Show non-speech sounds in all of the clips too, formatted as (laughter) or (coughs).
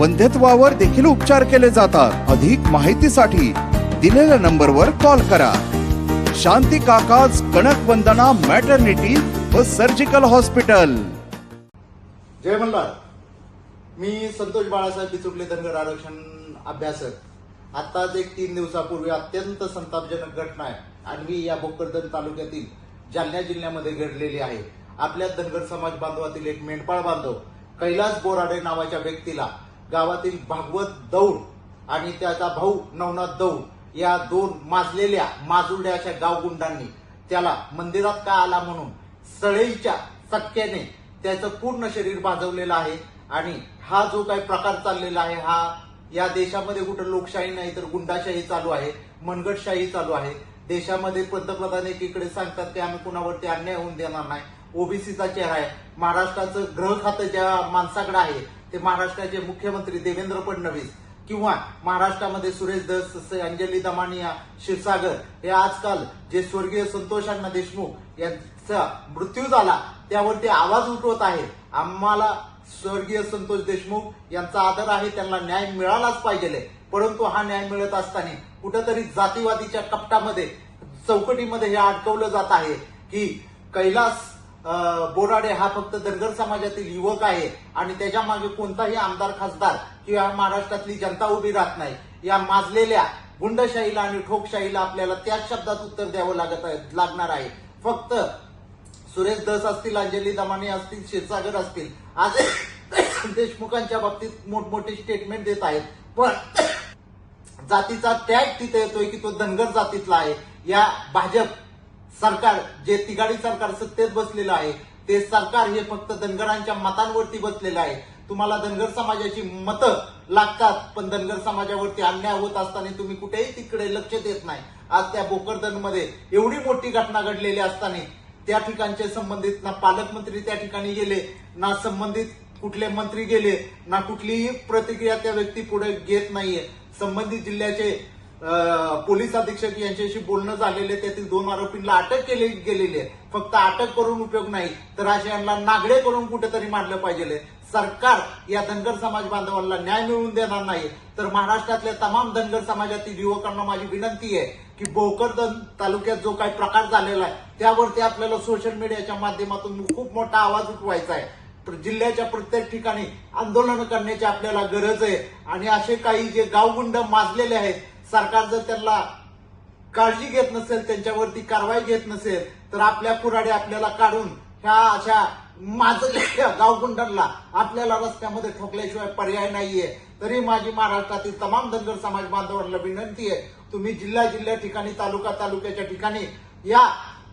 वंध्यत्वावर देखील उपचार केले जातात. अधिक माहितीसाठी दिलेल्या नंबरवर कॉल करा. शांती काकाज कणक वंदना मॅटर्निटी व सर्जिकल हॉस्पिटल. जय मल्हार. मी संतोष बाळासाहेब बिचुकले धनगर आरक्षण अभ्यासक. आत्ताच एक तीन दिवसापूर्वी अत्यंत संतापजनक घटना आहे. आण्वी या भोकरदन तालुक्यातील जालना जिल्ह्यामध्ये घडलेली आहे. आपल्या धनगर समाज बांधवातील एक मेंढपाळ बांधव कैलास बोराडे नावाच्या व्यक्तीला गावातील भागवत दौड आणि त्याचा भाऊ नवनाथ दौड या दोन माजलेल्या माजुरड्या अशा गावगुंडांनी त्याला मंदिरात का आला म्हणून सळईच्या चटक्याने त्याचं पूर्ण शरीर भाजवलेलं आहे आणि हा जो काही प्रकार चाललेला आहे हा या देशामध्ये कुठं लोकशाही नाही तर गुंडाशाही चालू आहे मनगटशाही चालू आहे. देशामध्ये पंतप्रधान एकीकडे सांगतात की आम्ही कुणावरती अन्याय होऊन देणार नाही. ओबीसीचा चेहरा आहे. महाराष्ट्राचं ग्रह खातं ज्या माणसाकडे आहे ते महाराष्ट्राचे मुख्यमंत्री देवेंद्र फडणवीस किंवा महाराष्ट्रामध्ये सुरेश दस अंजली दमानिया क्षीरसागर हे आजकाल जे स्वर्गीय संतोष अण्णा देशमुख यांचा मृत्यू झाला त्यावरती आवाज उठवत आहे आम्हाला स्वर्गीय संतोष देशमुख यांचा आदर आहे त्यांना न्याय मिळालाच पाहिजे. परंतु हा न्याय मिळत असताना कुठंतरी जातीवादीच्या कपटामध्ये चौकटीमध्ये हे अडकवलं जात आहे की कैलास बोराडे हा फक्त धनगर समाजातील युवक आहे आणि त्याच्यामागे कोणताही आमदार खासदार किंवा महाराष्ट्रातली जनता उभी राहत नाही. या माजलेल्या गुंडशाहीला आणि ठोकशाहीला आपल्याला त्याच शब्दात उत्तर द्यावं लागत आहे लागणार आहे. फक्त सुरेश दस असतील अंजली दमाने असतील क्षीरसागर असतील आज (coughs) देशमुखांच्या बाबतीत मोठमोठे स्टेटमेंट देत आहेत. पण (coughs) जातीचा टॅग तिथे येतोय की तो धनगर जातीतला आहे. या भाजप सरकार जे तिघाडी सरकार सत्तेत बसलेलं आहे ते सरकार हे फक्त धनगरांच्या मतांवरती बसलेलं आहे. तुम्हाला धनगर समाजाची मतं लागतात पण धनगर समाजावरती अन्याय होत असताना तुम्ही कुठेही तिकडे लक्ष देत नाही. आज त्या भोकरदनमध्ये एवढी मोठी घटना घडलेली असताना त्या ठिकाणचे संबंधित ना पालकमंत्री त्या ठिकाणी गेले ना संबंधित कुठले मंत्री गेले ना कुठलीही प्रतिक्रिया त्या व्यक्ती पुढे घेत नाहीये. संबंधित जिल्ह्याचे पोलीस अधीक्षक यांच्याशी बोलणं झालेले त्यातील दोन आरोपींना अटक केली गेलेली आहे. फक्त अटक करून उपयोग नाही तर अशा यांना नागडे करून कुठेतरी मारलं पाहिजे सरकार या धनगर समाज बांधवांना न्याय मिळवून देणार नाही तर महाराष्ट्रातल्या तमाम धनगर समाजातील युवकांना माझी विनंती आहे की भोकरदन तालुक्यात जो काही प्रकार झालेला आहे त्यावरती आपल्याला सोशल मीडियाच्या माध्यमातून खूप मोठा आवाज उठवायचा आहे. जिल्ह्याच्या प्रत्येक ठिकाणी आंदोलन करण्याची आपल्याला गरज आहे. आणि असे काही जे गावगुंड माजलेले आहेत सरकार जर त्यांना काळजी घेत नसेल त्यांच्यावरती कारवाई घेत नसेल तर आपल्या कुराडे आपल्याला काढून ह्या अशा माजलेल्या गावगुंडांना आपल्याला रस्त्यामध्ये ठोकल्याशिवाय पर्याय नाहीये. तरी माझी महाराष्ट्रातील तमाम धनगर समाज बांधवांना विनंती आहे तुम्ही जिल्हा जिल्ह्या ठिकाणी तालुका तालुक्याच्या ठिकाणी या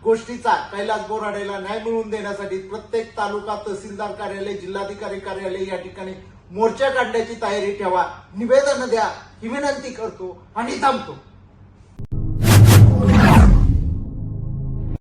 गोष्टीचा कैलास बोराडेला न्याय मिळवून देण्यासाठी प्रत्येक तालुका तहसीलदार कार्यालय जिल्हाधिकारी कार्यालय या ठिकाणी मोर्चा काढण्याची तयारी ठेवा. निवेदन द्या. ही विनंती करतो आणि थांबतो.